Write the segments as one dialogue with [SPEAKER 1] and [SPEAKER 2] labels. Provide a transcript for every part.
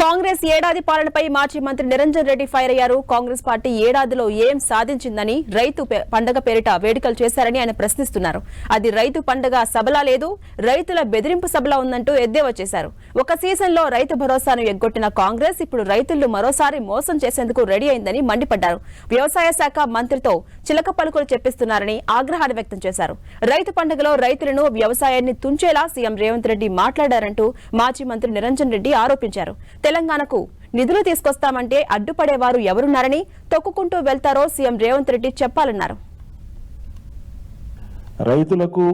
[SPEAKER 1] కాంగ్రెస్ ఏడాది పాలనపై మాజీ మంత్రి నిరంజన్ రెడ్డి ఫైర్ అయ్యారు. కాంగ్రెస్ పార్టీ ఏడాదిలో ఏం సాధించిందని రైతు పండగ పేరిట వేడుకలు చేశారని ఆయన ప్రశ్నిస్తున్నారు. అది రైతు పండగ సభలా లేదు రైతుల బెదిరింపు సభలా ఉందంటూ ఎద్దేవా చేశారు. ఒక సీజన్లో రైతు భరోసాను ఎగ్గొట్టిన కాంగ్రెస్ ఇప్పుడు రైతులను మరోసారి మోసం చేసేందుకు రెడీ అయిందని మండిపడ్డారు. వ్యవసాయ శాఖ మంత్రితో చిలక పలుకులు చెప్పిస్తున్నారని ఆగ్రహాన్ని వ్యక్తం చేశారు. రైతు పండుగలో రైతులను వ్యవసాయాన్ని తుంచేలా సీఎం రేవంత్ రెడ్డి మాట్లాడారంటూ మాజీ మంత్రి నిరంజన్ రెడ్డి ఆరోపించారు. తెలంగాణకు నిధులు తీసుకొస్తామంటే అడ్డుపడేవారు ఎవరున్నారని తొక్కుకుంటూ వెళ్తారో సీఎం రేవంత్ రెడ్డి చెప్పాలన్నారు.
[SPEAKER 2] రైతులకు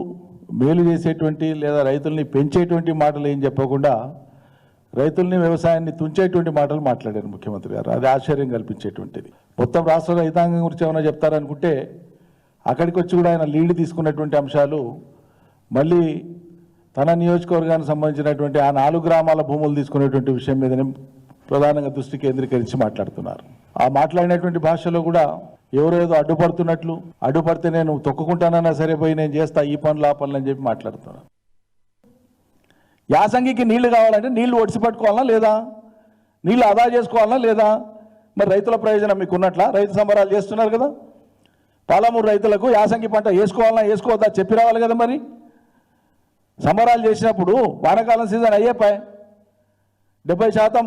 [SPEAKER 2] మేలు చేసేటువంటి లేదా రైతుల్ని పెంచేటువంటి మాటలు ఏం చెప్పకుండా రైతుల్ని వ్యవసాయాన్ని తుంచేటువంటి మాటలు మాట్లాడారు ముఖ్యమంత్రి గారు. అది ఆశ్చర్యం కల్పించేటువంటిది. మొత్తం రాష్ట్ర రైతాంగం గురించి ఏమైనా చెప్తారనుకుంటే అక్కడికి వచ్చి కూడా ఆయన లీడ్ తీసుకున్నటువంటి అంశాలు మళ్ళీ తన నియోజకవర్గానికి సంబంధించినటువంటి ఆ నాలుగు గ్రామాల భూములు తీసుకునేటువంటి విషయం మీదనే ప్రధానంగా దృష్టి కేంద్రీకరించి మాట్లాడుతున్నారు. ఆ మాట్లాడినటువంటి భాషలో కూడా ఎవరో ఏదో అడ్డుపడుతున్నట్లు అడ్డుపడితే నేను తొక్కుకుంటానన్నా సరే పోయి నేను చేస్తా ఈ పనులు ఆ పనులు అని చెప్పి మాట్లాడుతున్నాను యాసంగికి నీళ్ళు కావాలంటే నీళ్ళు ఒడిసి పట్టుకోవాలా లేదా? నీళ్ళు ఆదా చేసుకోవాలా లేదా? మరి రైతుల ప్రయోజనం మీకు ఉన్నట్లా రైతు సంబరాలు చేస్తున్నారు కదా. పాలమూరు రైతులకు యాసంగి పంట వేసుకోవాలన్నా వేసుకోవద్దా చెప్పి రావాలి కదా మరి? సంబరాలు చేసినప్పుడు వానాకాలం సీజన్ అయ్యేపాయి డెబ్బై శాతం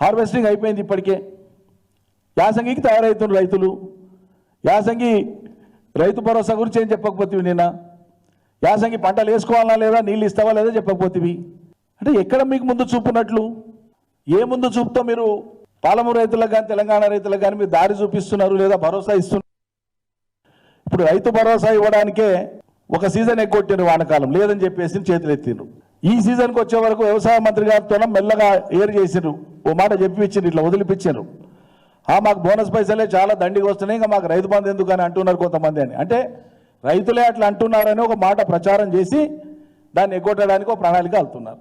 [SPEAKER 2] హార్వెస్టింగ్ అయిపోయింది ఇప్పటికే. యాసంగికి తయారవుతున్న రైతులు యాసంగి రైతు భరోసా గురించి ఏం చెప్పకపోతే నిన్న? యాసంగి పంటలు వేసుకోవాలా లేదా నీళ్ళు ఇస్తావా లేదా చెప్పకపోతేవి? అంటే ఎక్కడ మీకు ముందు చూపున్నట్లు? ఏ ముందు చూపుతో మీరు పాలమూరు రైతులకు కానీ తెలంగాణ రైతులకు కానీ మీరు దారి చూపిస్తున్నారు లేదా భరోసా ఇస్తున్నారు? ఇప్పుడు రైతు భరోసా ఇవ్వడానికే ఒక సీజన్ ఎగ్గొట్టిండ్రు వానకాలం లేదని చెప్పేసి చేతులు ఎత్తిండ్రు. ఈ సీజన్కి వచ్చే వరకు వ్యవసాయ మంత్రి గారితో మెల్లగా ఏరు చేసిండ్రు. ఓ మాట చెప్పిచ్చిండ్రు ఇట్లా వదిలిపించారు ఆ మాకు బోనస్ పైసలే చాలా దండిగా వస్తున్నాయి ఇంకా మాకు రైతు బంధు ఎందుకు అని అంటున్నారు కొంతమంది అని. అంటే రైతులే అట్లా అంటున్నారని ఒక మాట ప్రచారం చేసి దాన్ని ఎగ్గొట్టడానికి ఒక ప్రణాళిక వెళ్తున్నారు